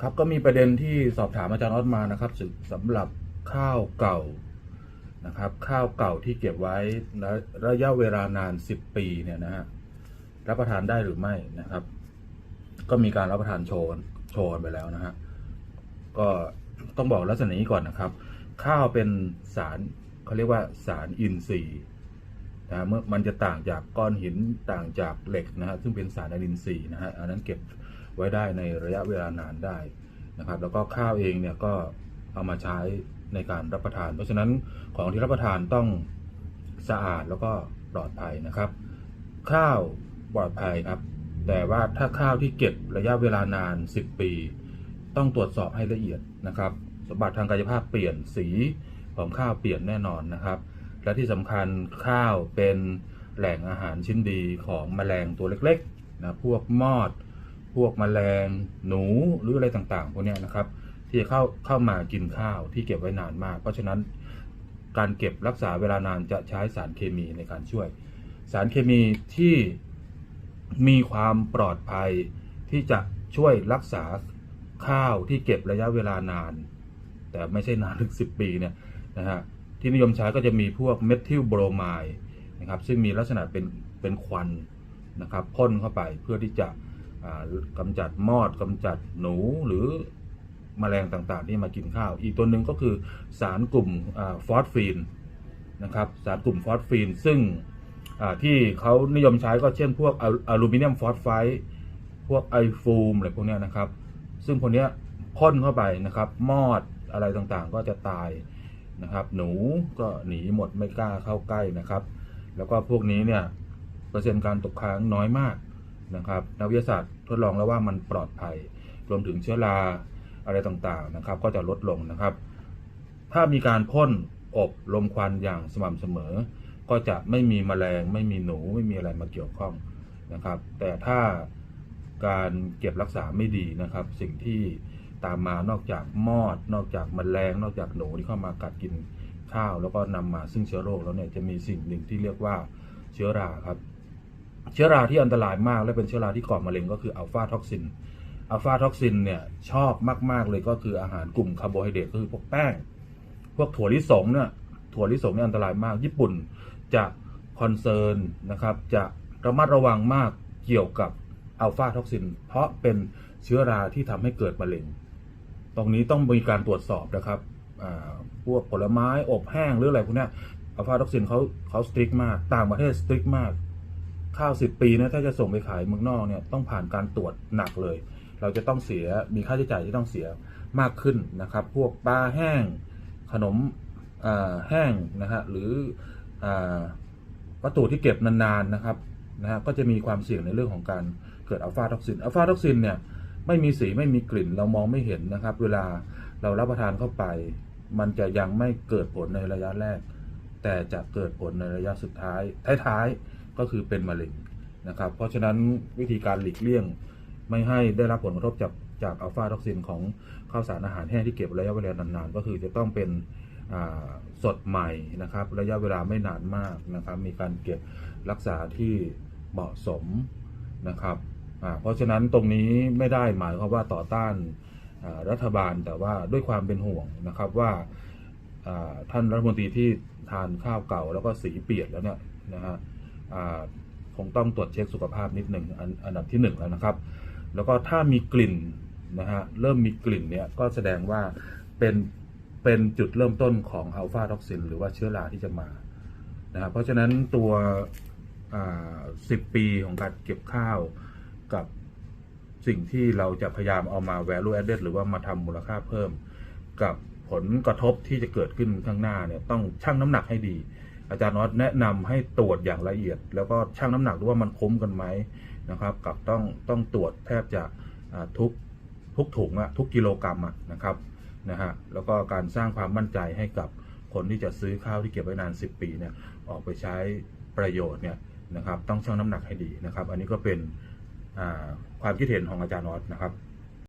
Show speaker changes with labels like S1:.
S1: ครับก็มีประเด็นที่สอบถามอาจารย์ออสมานะครับสสำหรับข้าวเก่านะครับ ข้าวเก่าที่เก็บไว้ระระยะเวลานาน 10 ปีเนี่ยนะฮะรับประทานได้หรือไม่นะครับ ก็มีการรับประทานโชว์โชว์กันไปแล้วนะฮะก็ต้องบอกลักษณะนี้ก่อนนะครับ ข้าวเป็นสารเขาเรียกว่าสารอินทรีย์นะฮะเมื่อมันจะต่างจากก้อนหินต่างจากเหล็กนะฮะซึ่งเป็นสารอินทรีย์นะฮะอันนั้นเก็บ ไว้ได้ในระยะเวลานานได้นะครับ แล้วก็ข้าวเองเนี่ยก็เอามาใช้ในการรับประทาน เพราะฉะนั้นของที่รับประทานต้องสะอาดแล้วก็ปลอดภัยนะครับ ข้าวปลอดภัยครับ แต่ว่าถ้าข้าวที่เก็บระยะเวลานาน 10 ปี ต้องตรวจสอบให้ละเอียดนะครับ สมบัติทางกายภาพเปลี่ยนสีของข้าวเปลี่ยนแน่นอนนะครับ และที่สำคัญข้าวเป็นแหล่งอาหารชิ้นดีของแมลงตัวเล็กๆนะพวกมอด พวกแมลงหนูหรืออะไรต่างๆพวกนี้นะครับ ที่จะเข้าเข้ามากินข้าวที่เก็บไว้นานมาก เพราะฉะนั้นการเก็บรักษาเวลานานจะใช้สารเคมีในการช่วย สารเคมีที่มีความปลอดภัยที่จะช่วยรักษาข้าวที่เก็บระยะเวลานาน แต่ไม่ใช่นานถึง 10 ปีเนี่ยนะฮะที่นิยมใช้ก็จะมีพวกเมทิลโบรไมด์นะครับซึ่งมีลักษณะเป็นเป็นควันนะครับพ่นเข้าไปเพื่อที่จะ อ่ากำจัดมอดกำจัดหนูหรือมแมลงต่างๆที่มากินข้าว อีกตัวหนึ่งก็คือสารกลุ่มฟอสฟีนนะครับสารกลุ่มฟอสฟีนซึ่งที่เขานิยมใช้ก็เช่นพวกอลูมิเนียมฟอสไฟด์พวกไอฟูมอะไรพวกนี้นะครับ ซึ่งพวกนี้พ่นเข้าไปนะครับ มอดอะไรต่างๆ ก็จะตายนะครับ หนูก็หนีหมดไม่กล้าเข้าใกล้นะครับ แล้วก็พวกนี้เนี่ยเปอร์เซ็นต์การตกค้างน้อยมาก นะครับนักวิทยาศาสตร์ทดลองแล้วว่ามันปลอดภัย รวมถึงเชื้อราอะไรต่างๆนะครับ ก็จะลดลงนะครับ ถ้ามีการพ่นอบลมควันอย่างสม่ำเสมอ ก็จะไม่มีแมลง ไม่มีหนูไม่มีอะไรมาเกี่ยวข้องนะครับ แต่ถ้าการเก็บรักษาไม่ดีนะครับ สิ่งที่ตามมานอกจากมอด นอกจากแมลง นอกจากหนูที่เข้ามากัดกินข้าว แล้วก็นำมาซึ่งเชื้อโรคแล้วเนี่ยจะมีสิ่งหนึ่งที่เรียกว่าเชื้อราครับ เชื้อราที่อันตรายมากและเป็นเชื้อราที่ก่อมะเร็งก็คืออัลฟาท็อกซินอัลฟาท็อกซินเนี่ยชอบมาก ๆ เลยก็คืออาหารกลุ่มคาร์โบไฮเดรตก็คือพวกแป้ง พวกถั่วลิสงเนี่ยถั่วลิสงเนี่ยอันตรายมาก ญี่ปุ่นจะคอนเซิร์นนะครับ จะระมัดระวังมากเกี่ยวกับอัลฟาท็อกซิน เพราะเป็นเชื้อราที่ทำให้เกิดมะเร็ง ตรงนี้ต้องมีการตรวจสอบนะครับพวกผลไม้อบแห้งหรืออะไรพวกนี้อัลฟาท็อกซินเขาเขาสตริกมาก ต่างประเทศสตริกมาก ข้าวสิบปีนะถ้าจะส่งไปขายเมืองนอกเนี่ยต้องผ่านการตรวจหนักเลย เราจะต้องเสียมีค่าใช้จ่ายที่ต้องเสียมากขึ้นนะครับ พวกปลาแห้งขนมแห้งนะฮะหรือวัตถุที่เก็บนานๆนะครับนะฮะก็จะมีความเสี่ยงในเรื่องของการเกิดอัลฟาท็อกซินอัลฟาท็อกซินเนี่ยไม่มีสีไม่มีกลิ่นเรามองไม่เห็นนะครับ เวลาเรารับประทานเข้าไป มันจะยังไม่เกิดผลในระยะแรก แต่จะเกิดผลในระยะสุดท้ายท้ายๆ ก็คือเป็นมะเร็งนะครับ เพราะฉะนั้นวิธีการหลีกเลี่ยงไม่ให้ได้รับผลกระทบจากจากอัลฟาท็อกซินของข้าวสารอาหารแห้งที่เก็บระยะเวลานานๆ ก็คือจะต้องเป็นสดใหม่นะครับ ระยะเวลาไม่นานมากนะครับ มีการเก็บรักษาที่เหมาะสมนะครับเพราะฉะนั้นตรงนี้ไม่ได้หมายความว่าต่อต้านรัฐบาลแต่ว่าด้วยความเป็นห่วงนะครับว่าท่านรัฐมนตรีที่ทานข้าวเก่าแล้วก็สีเปียนแล้วเนี่ยนะฮะ คงต้องตรวจเช็คสุขภาพนิดหนึ่งอันอันดับที่หนึ่งแล้วนะครับ แล้วก็ถ้ามีกลิ่นนะฮะเริ่มมีกลิ่นเนี่ยก็แสดงว่าเป็นเป็นจุดเริ่มต้นของอัลฟาท็อกซินหรือว่าเชื้อราที่จะมานะครับเพราะฉะนั้นตัวสิบปีของการเก็บข้าวกับสิ่งที่เราจะพยายามเอามา value added หรือว่ามาทำมูลค่าเพิ่ม กับผลกระทบที่จะเกิดขึ้นข้างหน้าเนี่ยต้องชั่งน้ำหนักให้ดี อาจารย์น็อตแนะนำให้ตรวจอย่างละเอียด แล้วก็ชั่งน้ำหนักดูว่ามันคุ้มกันไหมนะครับ กับต้องต้องตรวจแทบจะทุกทุกถุงอะทุกกิโลกรัมอะนะครับนะฮะแล้วก็การสร้างความมั่นใจให้กับคนที่จะซื้อข้าวที่เก็บไว้นาน 10 ปีเนี่ยออกไปใช้ประโยชน์เนี่ยนะครับต้องชั่งน้ำหนักให้ดีนะครับ อันนี้ก็เป็นความคิดเห็นของอาจารย์น็อตนะครับ